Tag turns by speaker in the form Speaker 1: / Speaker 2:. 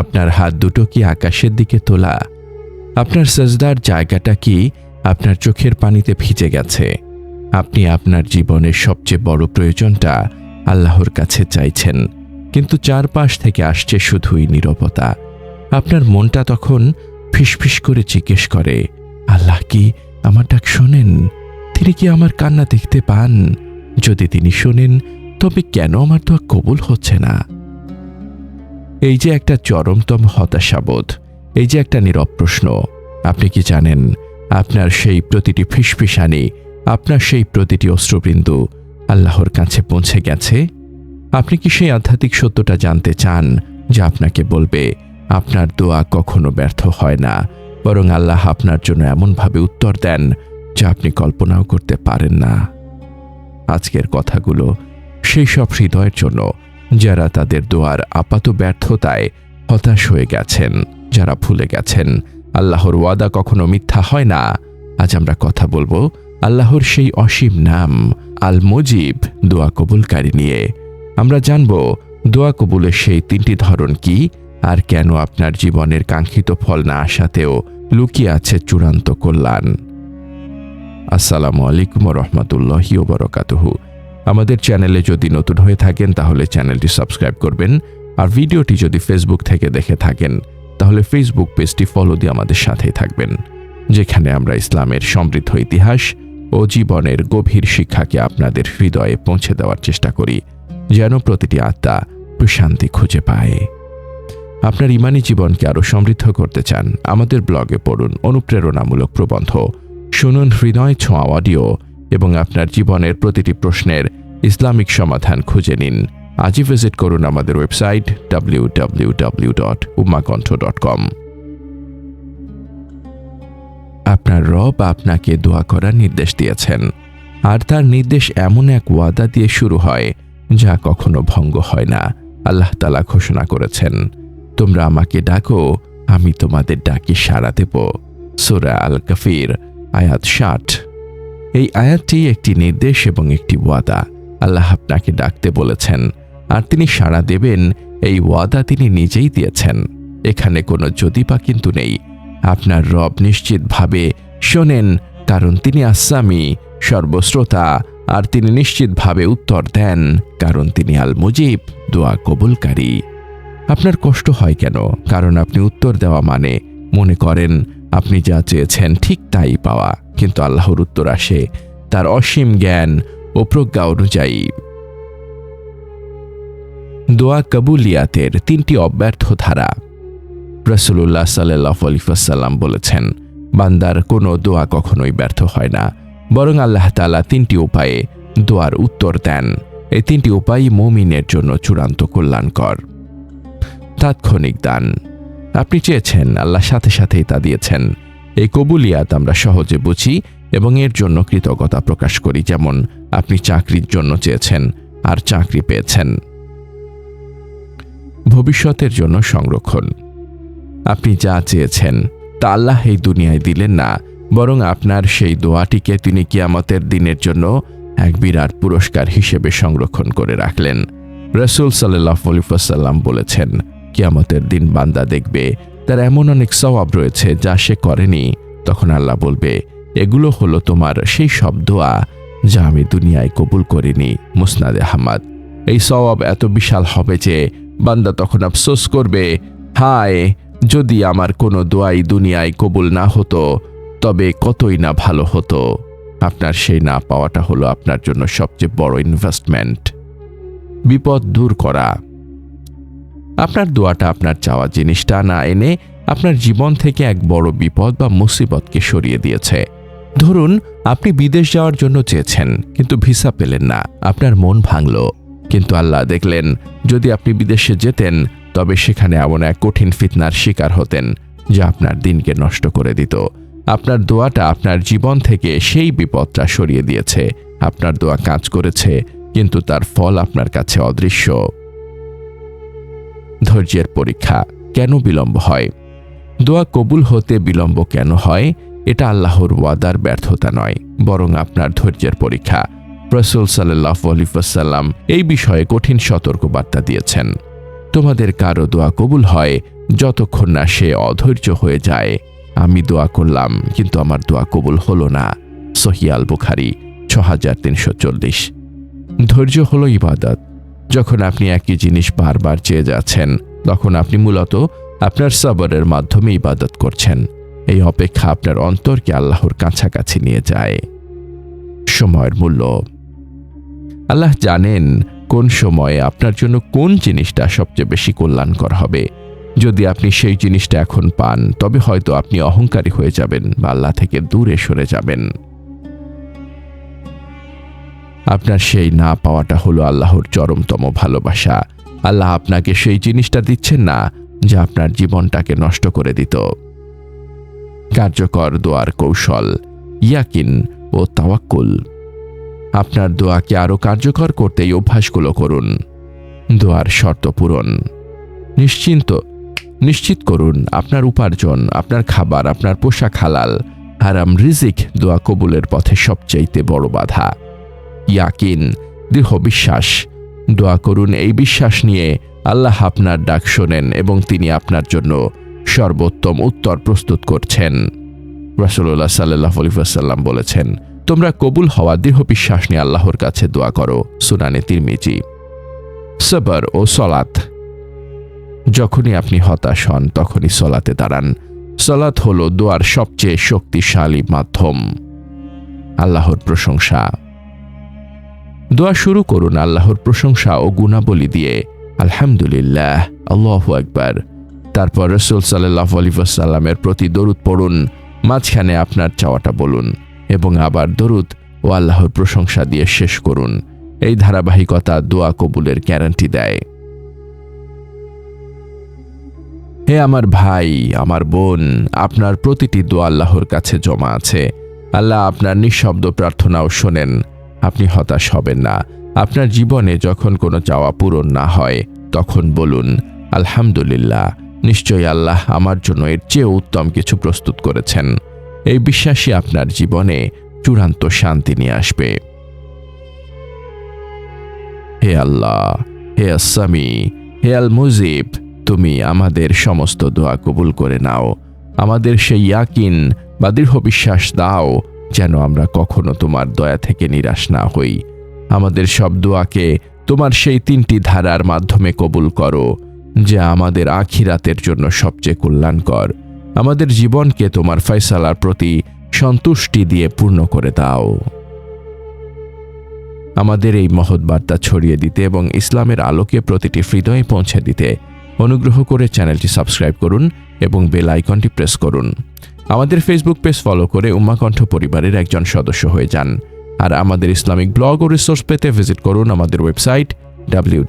Speaker 1: আপনার হাত দুটো কি আকাশের দিকে তোলা? আপনার সাজদার জায়গাটা কি আপনার চোখের পানিতে ভিজে গেছে? আপনি আপনার জীবনের সবচেয়ে বড় প্রয়োজনটা আল্লাহর কাছে চাইছেন, কিন্তু চারপাশ থেকে আসছে শুধুই নীরবতা। আপনার মনটা তখন ফিসফিস করে জিজ্ঞেস করে, আল্লাহ কি আমার ডাক শোনেন? তিনি কি আমার কান্না দেখতে পান? যদি তিনি শোনেন, তবে কেন আমার দোয়া কবুল হচ্ছে না? এই যে একটা চরমতম হতাশাবোধ এই যে একটা নীরব প্রশ্ন, আপনি কি জানেন, আপনার সেই প্রতিটি ফিসফিসানি, আপনার সেই প্রতিটি অশ্রুবিন্দু আল্লাহর কাছে পৌঁছে গেছে? আপনি কি সেই আধ্যাত্মিক সত্যটা জানতে চান, যা আপনাকে বলবে, আপনার দোয়া কখনো ব্যর্থ হয় না, বরং আল্লাহ আপনার জন্য এমনভাবে উত্তর দেন, যা আপনি কল্পনাও করতে পারেন না? আজকের কথাগুলো, সেই সব হৃদয়ের জন্য যারা তাদের দোয়ার আপাত ব্যর্থতায় হতাশ হয়ে গেছেন, যারা ভুলে গেছেন। আল্লাহর ওয়াদা কখনো মিথ্যা হয় না। আজ আমরা কথা বলব আল্লাহর সেই অসীম নাম আল মুজিব দোয়া কবুলকারী নিয়ে। আমরা জানব দোয়া কবুলের সেই তিনটি ধরন কি, আর কেন আপনার জীবনের কাঙ্ক্ষিত ফল না আসাতেও লুকিয়ে আছে চূড়ান্ত কল্যাণ। আসসালামু আলাইকুম রহমতুল্লাহি ওবরকাতুহু আমাদের চ্যানেলে যদি নতুন হয়ে থাকেন, তাহলে চ্যানেলটি সাবস্ক্রাইব করবেন। আর ভিডিওটি যদি ফেসবুক থেকে দেখে থাকেন, তাহলে ফেসবুক পেজটি ফলো দিয়ে আমাদের সাথেই থাকবেন, যেখানে আমরা ইসলামের সমৃদ্ধ ইতিহাস ও জীবনের গভীর শিক্ষাকে আপনাদের হৃদয়ে পৌঁছে দেওয়ার চেষ্টা করি, যেন প্রতিটি আত্মা প্রশান্তি খুঁজে পায়। আপনার ইমানি জীবনকে আরও সমৃদ্ধ করতে চান, আমাদের ব্লগে পড়ুন অনুপ্রেরণামূলক প্রবন্ধ, শুনুন হৃদয় ছোঁয়া অডিও এবং আপনার জীবনের প্রতিটি প্রশ্নের ইসলামিক সমাধান খুঁজে নিন। আজই ভিজিট করুন আমাদের website W W W dot Umakantha dot com আপনার রব আপনাকে দোয়া করার নির্দেশ দিয়েছেন। আর তার নির্দেশ এমন এক ওয়াদা দিয়ে শুরু হয়, যা কখনো ভঙ্গ হয় না। আল্লাহ তালা ঘোষণা করেছেন, তোমরা আমাকে ডাকো, আমি তোমাদের ডাকি সাড়া দেব। সোরা আল কাফির আয়াত ষাট। এই আয়াতটি একটি নির্দেশ এবং একটি ওয়াদা। আল্লাহ আপনাকে ডাকতে বলেছেন, আর তিনি সাড়া দেবেন, এই ওয়াদা তিনি নিজেই দিয়েছেন। এখানে কোনো যদি বা কিন্তু নেই। আপনার রব নিশ্চিতভাবে শোনেন, কারণ তিনি আসামি, সর্বশ্রোতা, আর তিনি নিশ্চিতভাবে উত্তর দেন, কারণ তিনি আল মুজিব দোয়া কবুলকারী। আপনার কষ্ট হয় কেন? কারণ আপনি উত্তর দেওয়া মানে মনে করেন, আপনি যা চেয়েছেন ঠিক তাই পাওয়া। কিন্তু আল্লাহর উত্তর আসে, তার অসীম জ্ঞান ও প্রজ্ঞা অনুযায়ী। দোয়া কবুলিয়াতের তিনটি অব্যর্থ ধারা। রসুল্লাহ সাল্লাহ আলিফাসাল্লাম বলেছেন, বান্দার কোনো দোয়া কখনোই ব্যর্থ হয় না, বরং আল্লাহ তালা তিনটি উপায়ে দোয়ার উত্তর দেন। এই তিনটি উপায় মমিনের জন্য চূড়ান্ত কল্যাণকর। তাৎক্ষণিক দান। আপনি চেয়েছেন, আল্লাহ সাথে সাথেই তা দিয়েছেন। এই কবুলিয়াত আমরা সহজে বুঝি এবং এর জন্য কৃতজ্ঞতা প্রকাশ করি, যেমন আপনি চাকরির জন্য চেয়েছেন আর চাকরি পেয়েছেন। ভবিষ্যতের জন্য সংরক্ষণ। আপনি যা চেয়েছেন, তা আল্লাহ এই দুনিয়ায় দিলেন না, বরং আপনার সেই দোয়াটিকে তিনি কিয়ামতের দিনের জন্য এক বিরাট পুরস্কার হিসেবে সংরক্ষণ করে রাখলেন। রসুল সাল্লাহ আলিফাসাল্লাম বলেছেন, কিয়ামতের দিন বান্দা দেখবে, তার এমন অনেক সওয়াব রয়েছে যা সে করেনি। তখন আল্লাহ বলবে, এগুলো হলো তোমার সেই সব দোয়া যা আমি দুনিয়ায় কবুল করিনি, মুসনাদে আহমাদ। এই সওয়াব এত বিশাল হবে যে বান্দা তখন আফসোস করবে, হায়, যদি আমার কোনো দোয়াই দুনিয়ায় কবুল না হতো, তবে কতই না ভালো হতো। আপনার সেই না পাওয়াটা হলো আপনার জন্য সবচেয়ে বড় ইনভেস্টমেন্ট বিপদ দূর করা। আপনার দোয়াটা আপনার চাওয়া জিনিসটা না এনে আপনার জীবন থেকে এক বড় বিপদ বা মুসিবতকে সরিয়ে দিয়েছে। ধরুন, আপনি বিদেশ যাওয়ার জন্য চেয়েছেন, কিন্তু ভিসা পেলেন না, আপনার মন ভাঙল। কিন্তু আল্লাহ দেখলেন, যদি আপনি বিদেশে যেতেন, তবে সেখানে এমন এক কঠিন ফিতনার শিকার হতেন, যা আপনার দিনকে নষ্ট করে দিত। আপনার দোয়াটা আপনার জীবন থেকে সেই বিপদটা সরিয়ে দিয়েছে। আপনার দোয়া কাজ করেছে, কিন্তু তার ফল আপনার কাছে অদৃশ্য। ধৈর্যের পরীক্ষা কেন বিলম্ব হয়? দোয়া কবুল হতে বিলম্ব কেন হয়? এটা আল্লাহর ওয়াদার ব্যর্থতা নয়, বরং আপনার ধৈর্যের পরীক্ষা। রসুল সাল্লাহ আলিফাসাল্লাম এই বিষয়ে কঠিন সতর্কবার্তা দিয়েছেন। তোমাদের কারও দোয়া কবুল হয়, যতক্ষণ না সে অধৈর্য হয়ে যায়। আমি দোয়া করলাম, কিন্তু আমার দোয়া কবুল হলো না। সহিয়াল বুখারি ছ হাজার তিনশো চল্লিশ। ধৈর্য হলো ইবাদত। যখন আপনি একই জিনিস বারবার চেয়ে যাচ্ছেন, তখন আপনি মূলত আপনার সাবরের মাধ্যমে ইবাদত করছেন। এই অপেক্ষা আপনার অন্তরকে আল্লাহর কাছাকাছি নিয়ে যায়। সময়ের মূল্য। আল্লাহ জানেন কোন সময়ে আপনার জন্য কোন জিনিসটা সবচেয়ে বেশি কল্যাণকর হবে। যদি আপনি সেই জিনিসটা এখন পান, তবে হয়তো আপনি অহংকারী হয়ে যাবেন বা আল্লাহ থেকে দূরে সরে যাবেন। আপনার সেই না পাওয়াটা হলো আল্লাহর চরমতম ভালোবাসা। আল্লাহ আপনাকে সেই জিনিসটা দিচ্ছেন না, যা আপনার জীবনটাকে নষ্ট করে দিত। কার্যকর দোয়ার কৌশল, ইয়াকিন ও তাওয়াক্কুল। আপনার দোয়াকে আরও কার্যকর করতে এই অভ্যাসগুলো করুন। দোয়ার শর্ত পূরণ। নিশ্চিন্ত, নিশ্চিত করুন আপনার উপার্জন, আপনার খাবার, আপনার পোশাক হালাল, হারাম রিজিক দোয়া কবুলের পথে সবচাইতে বড় বাধা। ইয়াকিন, দৃঢ় বিশ্বাস। দোয়া করুন এই বিশ্বাস নিয়ে আল্লাহ আপনার ডাক শোনেন এবং তিনি আপনার জন্য সর্বোত্তম উত্তর প্রস্তুত করছেন। রাসুল্লাহ সাল্লাহ আলিফাসাল্লাম বলেছেন, তোমরা কবুল হওয়া দৃঢ় বিশ্বাস নিয়ে আল্লাহর কাছে দোয়া করো। সুনানে তিরমিজি। সবর ও সলাত যখনই আপনি হতাশ হন, তখনই সলাতে দাঁড়ান। সলাত হল দোয়ার সবচেয়ে শক্তিশালী মাধ্যম। আল্লাহর প্রশংসা। দোয়া শুরু করুন আল্লাহর প্রশংসা ও গুণাবলী দিয়ে। আলহামদুলিল্লাহ, আল্লাহ একবার তারপর রসুল সাল্লাহ আলিফাসাল্লামের প্রতি দরুদ পড়ুন, মাঝখানে আপনার চাওয়াটা বলুন এবং আবার দরুদ ও আল্লাহর প্রশংসা দিয়ে শেষ করুন। এই ধারাবাহিকতা দোয়া কবুলের গ্যারান্টি দেয়। হে আমার ভাই, আমার বোন, আপনার প্রতিটি দোয়া আল্লাহর কাছে জমা আছে। আল্লাহ আপনার নিঃশব্দ প্রার্থনাও শোনেন। আপনি হতাশ হবেন না। আপনার জীবনে যখন কোনো চাওয়া পূরণ না হয়, তখন বলুন, আলহামদুলিল্লাহ। নিশ্চয়ই আল্লাহ আমার জন্য এর চেয়ে উত্তম কিছু প্রস্তুত করেছেন। এই বিশ্বাসই আপনার জীবনে চূড়ান্ত শান্তি নিয়ে আসবে। হে আল্লাহ, হে আসামি হে আল মুজিব তুমি আমাদের সমস্ত দোয়া কবুল করে নাও। আমাদের সেই ইয়াকিন বা দৃঢ় বিশ্বাস দাও যেন আমরা কখনো তোমার দয়া থেকে নিরাশ না হই। আমাদের সব দোয়াকে তোমার সেই তিনটি ধারার মাধ্যমে কবুল করো। যা আমাদের আখিরাতের জন্য সবচেয়ে কল্যাণকর। আমাদের জীবনকে তোমার ফয়সালার প্রতি সন্তুষ্টি দিয়ে পূর্ণ করে দাও। আমাদের এই মহৎ বার্তা ছড়িয়ে দিতে এবং ইসলামের আলোকে প্রতিটি হৃদয়ে পৌঁছে দিতে অনুগ্রহ করে চ্যানেলটি সাবস্ক্রাইব করুন এবং বেল আইকনটি প্রেস করুন। আমাদের ফেসবুক পেজ ফলো করে উমাকণ্ঠ পরিবারের একজন সদস্য হয়ে যান। আর আমাদের ইসলামিক ব্লগ ও রিসোর্স পেতে ভিজিট করুন আমাদের ওয়েবসাইট ডাব্লিউ